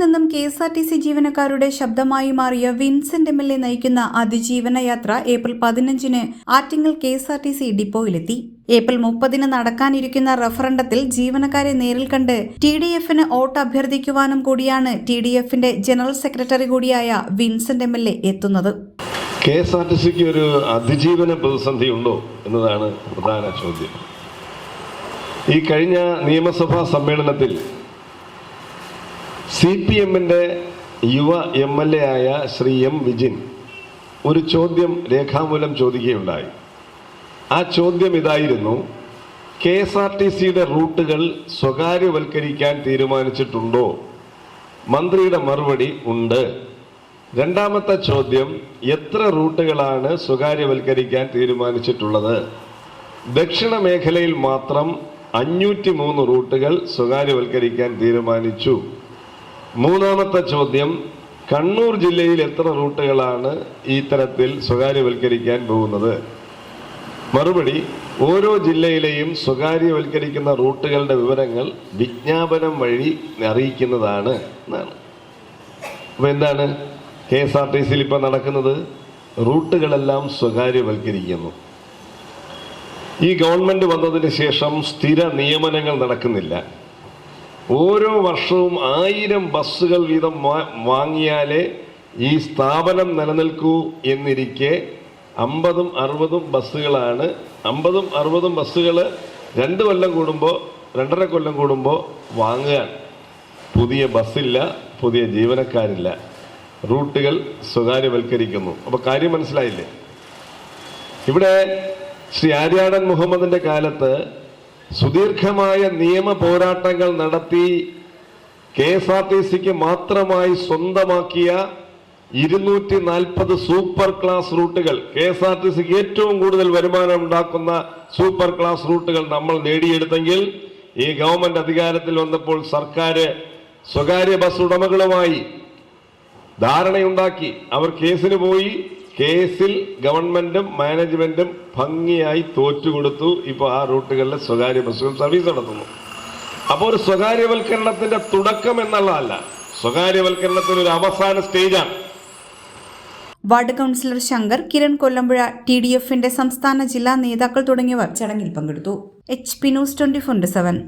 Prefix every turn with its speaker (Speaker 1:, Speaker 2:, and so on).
Speaker 1: നിന്നും K S R T C ജീവനക്കാരുടെ ശബ്ദമായി മാറിയ വിൻസെന്റ് എം എൽ എ നയിക്കുന്ന അതിജീവന യാത്ര ഏപ്രിൽ പതിനഞ്ചിന് Attingal K S R T C ഡിപ്പോയിലെത്തി. April മുപ്പതിന് നടക്കാനിരിക്കുന്ന റഫറണ്ടത്തിൽ ജീവനക്കാരെ നേരിൽ കണ്ട് ടി ഡി എഫിന് വോട്ട് അഭ്യർത്ഥിക്കുവാനും കൂടിയാണ് ടി ഡി എഫിന്റെ ജനറൽ സെക്രട്ടറി കൂടിയായ വിൻസെന്റ് എം എൽ എ എത്തുന്നത്.
Speaker 2: കെ എസ് ആർ ടി സിക്ക് ഒരു അതിജീവന പ്രതിസന്ധി ഉണ്ടോ എന്നതാണ് പ്രധാന ചോദ്യം. ഈ കഴിഞ്ഞ നിയമസഭാ സമ്മേളനത്തിൽ സി പി എമ്മിന്റെ യുവ എം എൽ എ ആയ ശ്രീ എം വിജിൻ ഒരു ചോദ്യം രേഖാമൂലം ചോദിക്കുകയുണ്ടായി. ആ ചോദ്യം ഇതായിരുന്നു കെ എസ് ആർ ടി സിയുടെ റൂട്ടുകൾ സ്വകാര്യവൽക്കരിക്കാൻ തീരുമാനിച്ചിട്ടുണ്ടോ? മന്ത്രിയുടെ മറുപടി ഉണ്ട്. രണ്ടാമത്തെ ചോദ്യം എത്ര റൂട്ടുകളാണ് സ്വകാര്യവൽക്കരിക്കാൻ തീരുമാനിച്ചിട്ടുള്ളത്? ദക്ഷിണ മേഖലയിൽ മാത്രം അഞ്ഞൂറ്റി മൂന്ന് റൂട്ടുകൾ സ്വകാര്യവൽക്കരിക്കാൻ തീരുമാനിച്ചു. മൂന്നാമത്തെ ചോദ്യം കണ്ണൂർ ജില്ലയിൽ എത്ര റൂട്ടുകളാണ് ഈ തരത്തിൽ സ്വകാര്യവൽക്കരിക്കാൻ പോകുന്നത്? മറുപടി ഓരോ ജില്ലയിലെയും സ്വകാര്യവൽക്കരിക്കുന്ന റൂട്ടുകളുടെ വിവരങ്ങൾ വിജ്ഞാപനം വഴി അറിയിക്കുന്നതാണ് എന്നാണ്. അപ്പൊ എന്താണ്? കെ എസ് ആർ ടി സിയിൽ ഇപ്പൊ നടക്കുന്നത് റൂട്ടുകളെല്ലാം സ്വകാര്യവൽക്കരിക്കുന്നു. ഈ ഗവൺമെന്റ് വന്നതിന് ശേഷം സ്ഥിര നിയമനങ്ങൾ നടക്കുന്നില്ല. ഓരോ വർഷവും ആയിരം ബസ്സുകൾ വീതം വാങ്ങിയാലേ ഈ സ്ഥാപനം നിലനിൽക്കൂ എന്നിരിക്കെ അമ്പതും അറുപതും ബസ്സുകളാണ്. അമ്പതും അറുപതും ബസ്സുകൾ രണ്ട് കൊല്ലം കൂടുമ്പോൾ രണ്ടര കൊല്ലം കൂടുമ്പോൾ വാങ്ങുകയാണ്. പുതിയ ബസ്സില്ല പുതിയ ജീവനക്കാരില്ല. റൂട്ടുകൾ സ്വകാര്യവൽക്കരിക്കുന്നു. അപ്പോൾ കാര്യം മനസ്സിലായില്ലേ? ഇവിടെ ശ്രീ ആര്യാടൻ മുഹമ്മദിന്റെ കാലത്ത് സുദീർഘമായ നിയമ പോരാട്ടങ്ങൾ നടത്തി കെ എസ് ആർ ടി സിക്ക് മാത്രമായി സ്വന്തമാക്കിയ ഇരുന്നൂറ്റി നാൽപ്പത് സൂപ്പർ ക്ലാസ് റൂട്ടുകൾ കെ എസ് ആർ ടി സിക്ക് ഏറ്റവും കൂടുതൽ വരുമാനം ഉണ്ടാക്കുന്ന സൂപ്പർ ക്ലാസ് റൂട്ടുകൾ നമ്മൾ നേടിയെടുത്തെങ്കിൽ ഈ ഗവൺമെന്റ് അധികാരത്തിൽ വന്നപ്പോൾ സർക്കാർ സ്വകാര്യ ബസ് ഉടമകളുമായി ധാരണയുണ്ടാക്കി. അവർ കേസിന് പോയി കേസിൽ ഗവൺമെന്റും മാനേജ്മെന്റും ഭംഗിയായി തോറ്റുകൊടുത്തു. ഇപ്പോൾ ആ റൂട്ടുകളിൽ സ്വകാര്യ ബസ്സുകൾ സർവീസ് നടത്തുന്നു. അപ്പോൾ ഒരു സ്വകാര്യവൽക്കരണത്തിന്റെ തുടക്കം എന്നുള്ളതല്ല സ്വകാര്യവൽക്കരണത്തിന് ഒരു അവസാന സ്റ്റേജാണ്.
Speaker 1: Ward councillor Shankar Kiran Kollampuzha T D എഫിന്റെ സംസ്ഥാന ജില്ലാ നേതാക്കൾ തുടങ്ങിയവർ ചടങ്ങിൽ പങ്കെടുത്തു. H P news twenty four seven.